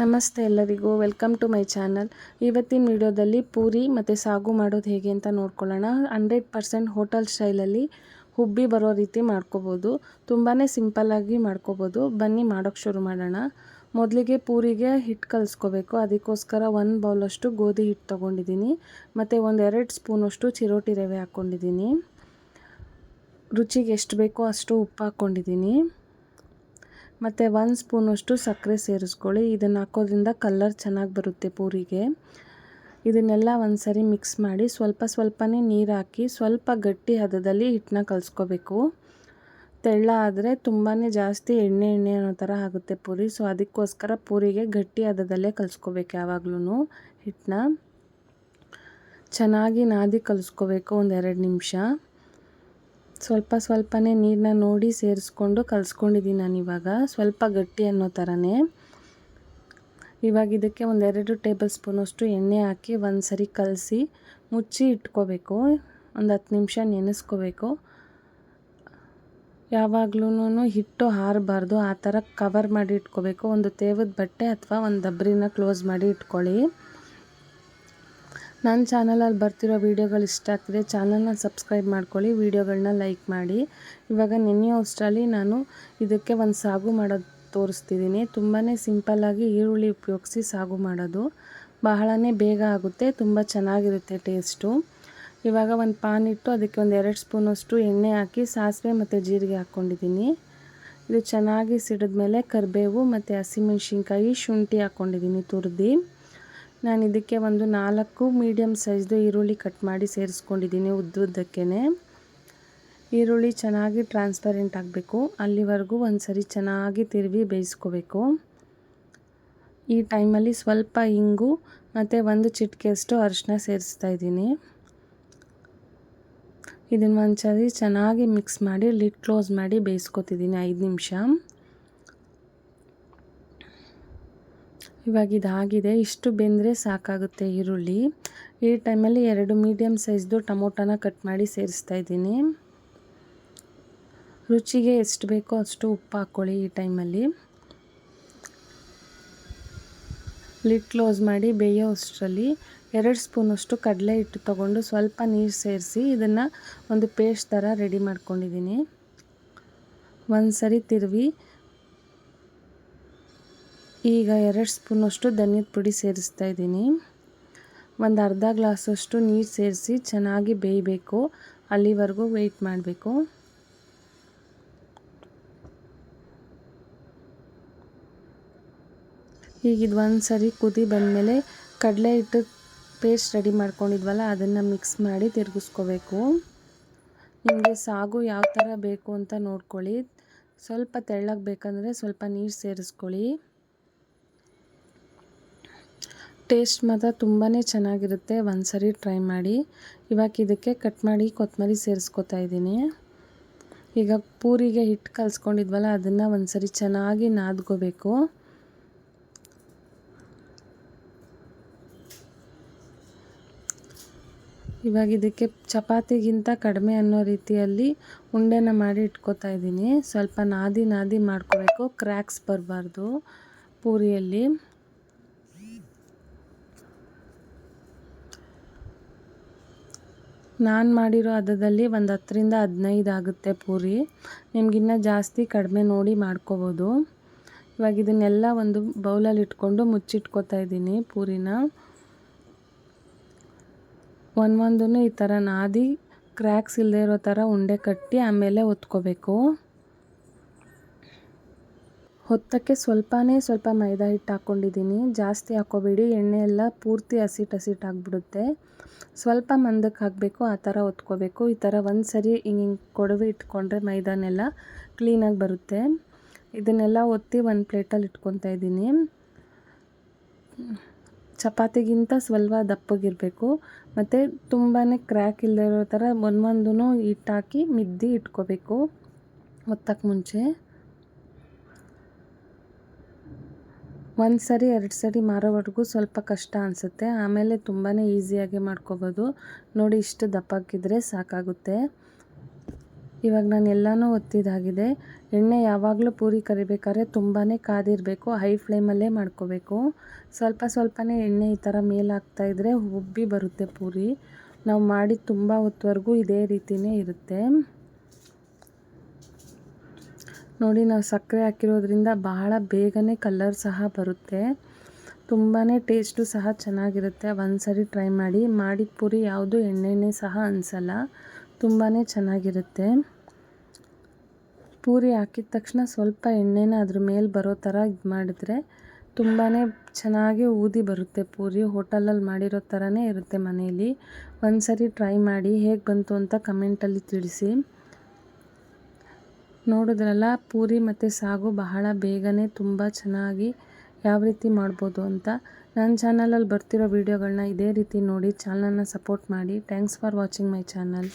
ನಮಸ್ತೆ ಎಲ್ಲರಿಗೂ, welcome to my channel. ಇವತ್ತಿನ ವಿಡಿಯೋದಲ್ಲಿ ಪೂರಿ ಮತ್ತು ಸಾಗು ಮಾಡೋದು ಹೇಗೆ ಅಂತ ನೋಡ್ಕೊಳ್ಳೋಣ. ಹಂಡ್ರೆಡ್ ಪರ್ಸೆಂಟ್ ಹೋಟೆಲ್ ಸ್ಟೈಲಲ್ಲಿ ಹುಬ್ಬಿ ಬರೋ ರೀತಿ ಮಾಡ್ಕೋಬೋದು. ತುಂಬಾ ಸಿಂಪಲ್ಲಾಗಿ ಮಾಡ್ಕೋಬೋದು. ಬನ್ನಿ ಮಾಡೋಕ್ಕೆ ಶುರು ಮಾಡೋಣ. ಮೊದಲಿಗೆ ಪೂರಿಗೆ ಹಿಟ್ಟು ಕಲಿಸ್ಕೋಬೇಕು. ಅದಕ್ಕೋಸ್ಕರ ಒಂದು ಬೌಲಷ್ಟು ಗೋಧಿ ಹಿಟ್ಟು ತೊಗೊಂಡಿದ್ದೀನಿ. ಮತ್ತು ಒಂದು ಎರಡು ಸ್ಪೂನಷ್ಟು ಚಿರೋಟಿ ರವೆ ಹಾಕ್ಕೊಂಡಿದ್ದೀನಿ ರುಚಿಗೆ ಎಷ್ಟು ಬೇಕೋ ಅಷ್ಟು ಉಪ್ಪು ಹಾಕ್ಕೊಂಡಿದ್ದೀನಿ ಮತ್ತು ಒಂದು ಸ್ಪೂನಷ್ಟು ಸಕ್ಕರೆ ಸೇರಿಸ್ಕೊಳ್ಳಿ. ಇದನ್ನು ಹಾಕೋದ್ರಿಂದ ಕಲ್ಲರ್ ಚೆನ್ನಾಗಿ ಬರುತ್ತೆ ಪೂರಿಗೆ. ಇದನ್ನೆಲ್ಲ ಒಂದು ಸರಿ ಮಿಕ್ಸ್ ಮಾಡಿ ಸ್ವಲ್ಪ ಸ್ವಲ್ಪನೇ ನೀರು ಹಾಕಿ ಸ್ವಲ್ಪ ಗಟ್ಟಿ ಹದದಲ್ಲಿ ಹಿಟ್ಟನ್ನ ಕಲಿಸ್ಕೋಬೇಕು. ತೆಳ್ಳ ಆದರೆ ತುಂಬಾ ಜಾಸ್ತಿ ಎಣ್ಣೆ ಎಣ್ಣೆ ಅನ್ನೋ ಥರ ಆಗುತ್ತೆ ಪೂರಿ. ಸೊ ಅದಕ್ಕೋಸ್ಕರ ಪೂರಿಗೆ ಗಟ್ಟಿ ಹದದಲ್ಲೇ ಕಲಿಸ್ಕೋಬೇಕು ಯಾವಾಗ್ಲೂ ಹಿಟ್ಟನ್ನ. ಚೆನ್ನಾಗಿ ನಾದಿ ಕಲಿಸ್ಕೋಬೇಕು ಒಂದೆರಡು ನಿಮಿಷ. ಸ್ವಲ್ಪ ಸ್ವಲ್ಪನೇ ನೀರನ್ನ ನೋಡಿ ಸೇರಿಸ್ಕೊಂಡು ಕಲಿಸ್ಕೊಂಡಿದ್ದೀನಿ ನಾನು ಇವಾಗ. ಸ್ವಲ್ಪ ಗಟ್ಟಿ ಅನ್ನೋ ಥರನೇ ಇವಾಗ ಇದಕ್ಕೆ ಒಂದೆರಡು ಟೇಬಲ್ ಸ್ಪೂನಷ್ಟು ಎಣ್ಣೆ ಹಾಕಿ ಒಂದು ಸರಿ ಕಲಸಿ ಮುಚ್ಚಿ ಇಟ್ಕೋಬೇಕು. ಒಂದು ಹತ್ತು ನಿಮಿಷ ನೆನೆಸ್ಕೋಬೇಕು. ಯಾವಾಗ್ಲೂ ಹಿಟ್ಟು ಹಾರಬಾರ್ದು. ಆ ಥರ ಕವರ್ ಮಾಡಿ ಇಟ್ಕೋಬೇಕು. ಒಂದು ತೇವದ ಬಟ್ಟೆ ಅಥವಾ ಒಂದು ದಬ್ರಿನ ಕ್ಲೋಸ್ ಮಾಡಿ ಇಟ್ಕೊಳ್ಳಿ. ನನ್ನ ಚಾನಲಲ್ಲಿ ಬರ್ತಿರೋ ವೀಡಿಯೋಗಳು ಇಷ್ಟ ಆಗ್ತಿದೆ ಚಾನಲ್ನ ಸಬ್ಸ್ಕ್ರೈಬ್ ಮಾಡ್ಕೊಳ್ಳಿ ವೀಡಿಯೋಗಳನ್ನ ಲೈಕ್ ಮಾಡಿ. ಇವಾಗ ನೆನೆಯೋ ಅಷ್ಟರಲ್ಲಿ ನಾನು ಇದಕ್ಕೆ ಒಂದು ಸಾಗು ಮಾಡೋದು ತೋರಿಸ್ತಿದ್ದೀನಿ. ತುಂಬಾ ಸಿಂಪಲ್ಲಾಗಿ ಈರುಳ್ಳಿ ಉಪಯೋಗಿಸಿ ಸಾಗು ಮಾಡೋದು. ಬಹಳನೇ ಬೇಗ ಆಗುತ್ತೆ, ತುಂಬ ಚೆನ್ನಾಗಿರುತ್ತೆ ಟೇಸ್ಟು. ಇವಾಗ ಒಂದು ಪಾನ್ ಇಟ್ಟು ಅದಕ್ಕೆ ಒಂದು ಎರಡು ಸ್ಪೂನಷ್ಟು ಎಣ್ಣೆ ಹಾಕಿ ಸಾಸಿವೆ ಮತ್ತು ಜೀರಿಗೆ ಹಾಕ್ಕೊಂಡಿದ್ದೀನಿ. ಇದು ಚೆನ್ನಾಗಿ ಸಿಡಿದ್ಮೇಲೆ ಕರಿಬೇವು ಮತ್ತು ಹಸಿಮೆಣ್ಸಿನ್ಕಾಯಿ ಶುಂಠಿ ಹಾಕ್ಕೊಂಡಿದ್ದೀನಿ ತುರಿದು. ನಾನು ಇದಕ್ಕೆ ಒಂದು ನಾಲ್ಕು ಮೀಡಿಯಮ್ ಸೈಜ್ದು ಈರುಳ್ಳಿ ಕಟ್ ಮಾಡಿ ಸೇರಿಸ್ಕೊಂಡಿದ್ದೀನಿ ಉದ್ದುದ್ದಕ್ಕೇ ಈರುಳ್ಳಿ ಚೆನ್ನಾಗಿ ಟ್ರಾನ್ಸ್ಪರೆಂಟ್ ಆಗಬೇಕು. ಅಲ್ಲಿವರೆಗೂ ಒಂದು ಸರಿ ಚೆನ್ನಾಗಿ ತಿರುವಿ ಬೇಯಿಸ್ಕೋಬೇಕು. ಈ ಟೈಮಲ್ಲಿ ಸ್ವಲ್ಪ ಇಂಗು ಮತ್ತು ಒಂದು ಚಿಟಿಕೆಯಷ್ಟು ಅರಿಶಿನ ಸೇರಿಸ್ತಾ ಇದ್ದೀನಿ. ಇದನ್ನು ಒಂದು ಸರಿ ಚೆನ್ನಾಗಿ ಮಿಕ್ಸ್ ಮಾಡಿ ಲಿಡ್ ಕ್ಲೋಸ್ ಮಾಡಿ ಬೇಯಿಸ್ಕೊತಿದ್ದೀನಿ ಐದು ನಿಮಿಷ. ಇವಾಗ ಇದಾಗಿದೆ. ಇಷ್ಟು ಬೆಂದರೆ ಸಾಕಾಗುತ್ತೆ ಈರುಳ್ಳಿ. ಈ ಟೈಮಲ್ಲಿ ಎರಡು ಮೀಡಿಯಮ್ ಸೈಜ್ದು ಟೊಮೊಟೊನ ಕಟ್ ಮಾಡಿ ಸೇರಿಸ್ತಾ ಇದ್ದೀನಿ. ರುಚಿಗೆ ಎಷ್ಟು ಬೇಕೋ ಅಷ್ಟು ಉಪ್ಪು ಹಾಕ್ಕೊಳ್ಳಿ ಈ ಟೈಮಲ್ಲಿ. ಲಿಡ್ ಕ್ಲೋಸ್ ಮಾಡಿ ಬೇಯೋ ಅಷ್ಟರಲ್ಲಿ ಎರಡು ಸ್ಪೂನಷ್ಟು ಕಡಲೆ ಹಿಟ್ಟು ತೊಗೊಂಡು ಸ್ವಲ್ಪ ನೀರು ಸೇರಿಸಿ ಇದನ್ನು ಒಂದು ಪೇಸ್ಟ್ ಥರ ರೆಡಿ ಮಾಡ್ಕೊಂಡಿದ್ದೀನಿ. ಒಂದು ಸರಿ ತಿರುವಿ ಈಗ ಎರಡು ಸ್ಪೂನಷ್ಟು ಧನಿಯದ ಪುಡಿ ಸೇರಿಸ್ತಾ ಇದ್ದೀನಿ. ಒಂದು ಅರ್ಧ ಗ್ಲಾಸಷ್ಟು ನೀರು ಸೇರಿಸಿ ಚೆನ್ನಾಗಿ ಬೇಯಬೇಕು. ಅಲ್ಲಿವರೆಗೂ ವೆಯ್ಟ್ ಮಾಡಬೇಕು. ಈಗ ಇದು ಒಂದು ಸರಿ ಕುದಿ ಬಂದಮೇಲೆ ಕಡಲೆ ಹಿಟ್ಟು ಪೇಸ್ಟ್ ರೆಡಿ ಮಾಡ್ಕೊಂಡಿದ್ವಲ್ಲ, ಅದನ್ನು ಮಿಕ್ಸ್ ಮಾಡಿ ತಿರುಗಿಸ್ಕೋಬೇಕು. ನಿಮಗೆ ಸಾಗು ಯಾವ ಥರ ಬೇಕು ಅಂತ ನೋಡ್ಕೊಳ್ಳಿ. ಸ್ವಲ್ಪ ತೆಳ್ಳಗೆ ಬೇಕಂದರೆ ಸ್ವಲ್ಪ ನೀರು ಸೇರಿಸ್ಕೊಳ್ಳಿ. ಟೇಸ್ಟ್ ಮಾತ್ರ ತುಂಬಾ ಚೆನ್ನಾಗಿರುತ್ತೆ. ಒಂದು ಸರಿ ಟ್ರೈ ಮಾಡಿ. ಇವಾಗ ಇದಕ್ಕೆ ಕಟ್ ಮಾಡಿ ಕೊತ್ತಂಬರಿ ಸೇರಿಸ್ಕೊತಾ ಇದ್ದೀನಿ. ಈಗ ಪೂರಿಗೆ ಹಿಟ್ಟು ಕಲಿಸ್ಕೊಂಡಿದ್ವಲ್ಲ, ಅದನ್ನು ಒಂದು ಸರಿ ಚೆನ್ನಾಗಿ ನಾದ್ಕೋಬೇಕು. ಇವಾಗ ಇದಕ್ಕೆ ಚಪಾತಿಗಿಂತ ಕಡಿಮೆ ಅನ್ನೋ ರೀತಿಯಲ್ಲಿ ಉಂಡೆನ ಮಾಡಿ ಇಟ್ಕೋತಾ ಇದ್ದೀನಿ. ಸ್ವಲ್ಪ ನಾದಿ ನಾದಿ ಮಾಡ್ಕೋಬೇಕು. ಕ್ರ್ಯಾಕ್ಸ್ ಬರಬಾರ್ದು ಪೂರಿಯಲ್ಲಿ. ನಾನು ಮಾಡಿರೋ ಹದದಲ್ಲಿ ಒಂದು ಹತ್ತರಿಂದ ಹದಿನೈದು ಆಗುತ್ತೆ ಪೂರಿ. ನಿಮಗಿನ್ನ ಜಾಸ್ತಿ ಕಡಿಮೆ ನೋಡಿ ಮಾಡ್ಕೋಬೋದು. ಇವಾಗ ಇದನ್ನೆಲ್ಲ ಒಂದು ಬೌಲಲ್ಲಿ ಇಟ್ಕೊಂಡು ಮುಚ್ಚಿಟ್ಕೋತಾ ಇದ್ದೀನಿ ಪೂರಿನ. ಒಂದೊಂದೂ ಈ ಥರ ನಾದಿ ಕ್ರ್ಯಾಕ್ಸ್ ಇಲ್ಲದೆ ಇರೋ ಥರ ಉಂಡೆ ಕಟ್ಟಿ ಆಮೇಲೆ ಒತ್ಕೋಬೇಕು. ಹೊತ್ತಕ್ಕೆ ಸ್ವಲ್ಪನೇ ಸ್ವಲ್ಪ ಮೈದಾ ಹಿಟ್ಟು ಹಾಕ್ಕೊಂಡಿದ್ದೀನಿ. ಜಾಸ್ತಿ ಹಾಕ್ಕೋಬೇಡಿ. ಎಣ್ಣೆ ಎಲ್ಲ ಪೂರ್ತಿ ಹಸಿಟ್ಟು ಹಸಿಟ್ಟು ಆಗಿಬಿಡುತ್ತೆ ಸ್ವಲ್ಪ ಮಂದಕ್ಕೆ ಹಾಕಬೇಕು, ಆ ಥರ ಒತ್ಕೋಬೇಕು ಈ ಥರ ಒಂದು ಸರಿ ಹಿಂಗೆ ಹಿಂಗೆ ಕೊಡವೆ ಇಟ್ಕೊಂಡ್ರೆ ಮೈದಾನೆಲ್ಲ ಕ್ಲೀನಾಗಿ ಬರುತ್ತೆ. ಇದನ್ನೆಲ್ಲ ಒತ್ತಿ ಒಂದು ಪ್ಲೇಟಲ್ಲಿ ಇಟ್ಕೊತಾ ಇದ್ದೀನಿ. ಚಪಾತಿಗಿಂತ ಸ್ವಲ್ಪ ದಪ್ಪಗಿರಬೇಕು ಮತ್ತು ತುಂಬಾ ಕ್ರ್ಯಾಕ್ ಇಲ್ಲದೆ ಇರೋ ಥರ ಒಂದೊಂದೂ ಹಿಟ್ಟಾಕಿ ಮಿದ್ದಿ ಇಟ್ಕೋಬೇಕು. ಒತ್ತಕ್ಕೆ ಮುಂಚೆ. ಒಂದು ಸರಿ ಎರಡು ಸರಿ ಮಾರೋವರೆಗೂ ಸ್ವಲ್ಪ ಕಷ್ಟ ಅನಿಸುತ್ತೆ. ಆಮೇಲೆ ತುಂಬಾ ಈಸಿಯಾಗಿ ಮಾಡ್ಕೋಬೋದು. ನೋಡಿ ಇಷ್ಟು ದಪ್ಪಾಕಿದ್ರೆ ಸಾಕಾಗುತ್ತೆ. ಇವಾಗ ನಾನು ಎಲ್ಲನೂ ಒತ್ತಿದಾಗಿದೆ ಎಣ್ಣೆ ಯಾವಾಗಲೂ ಪೂರಿ ಕರಿಬೇಕಾದ್ರೆ ತುಂಬಾ ಕಾದಿರಬೇಕು. ಹೈ ಫ್ಲೇಮಲ್ಲೇ ಮಾಡ್ಕೋಬೇಕು. ಸ್ವಲ್ಪ ಸ್ವಲ್ಪನೇ ಎಣ್ಣೆ ಈ ಥರ ಮೇಲಾಗ್ತಾ ಇದ್ದರೆ ಉಬ್ಬಿ ಬರುತ್ತೆ ಪೂರಿ. ನಾವು ಮಾಡಿದ ತುಂಬ ಹೊತ್ತುವರೆಗೂ ಇದೇ ರೀತಿಯೇ ಇರುತ್ತೆ. ನೋಡಿ, ನಾವು ಸಕ್ಕರೆ ಹಾಕಿರೋದ್ರಿಂದ ಬಹಳ ಬೇಗನೆ ಕಲರ್ ಸಹ ಬರುತ್ತೆ. ತುಂಬಾ ಟೇಸ್ಟು ಸಹ ಚೆನ್ನಾಗಿರುತ್ತೆ. ಒಂದು ಸರಿ ಟ್ರೈ ಮಾಡಿ. ಮಾಡಿದ ಪೂರಿ ಯಾವುದು ಎಣ್ಣೆನೇ ಸಹ ಅನಿಸಲ್ಲ. ತುಂಬಾ ಚೆನ್ನಾಗಿರುತ್ತೆ. ಪೂರಿ ಹಾಕಿದ ತಕ್ಷಣ ಸ್ವಲ್ಪ ಎಣ್ಣೆನ ಅದ್ರ ಮೇಲೆ ಬರೋ ಥರ ಇದು ಮಾಡಿದ್ರೆ ತುಂಬಾ ಚೆನ್ನಾಗಿ ಊದಿ ಬರುತ್ತೆ ಪೂರಿ. ಹೋಟೆಲಲ್ಲಿ ಮಾಡಿರೋ ಥರನೇ ಇರುತ್ತೆ ಮನೆಯಲ್ಲಿ ಒಂದು ಸರಿ ಟ್ರೈ ಮಾಡಿ ಹೇಗೆ ಬಂತು ಅಂತ ಕಮೆಂಟಲ್ಲಿ ತಿಳಿಸಿ. ನೋಡಿದ್ರಲ್ಲ, ಪೂರಿ ಮತ್ತು ಸಾಗು ಬಹಳ ಬೇಗನೆ ತುಂಬ ಚೆನ್ನಾಗಿ ಯಾವ ರೀತಿ ಮಾಡ್ಬೋದು ಅಂತ. ನನ್ನ ಚಾನಲಲ್ಲಿ ಬರ್ತಿರೋ ವೀಡಿಯೋಗಳನ್ನ ಇದೇ ರೀತಿ ನೋಡಿ ಚಾನಲ್ನ ಸಪೋರ್ಟ್ ಮಾಡಿ. Thanks for watching my channel.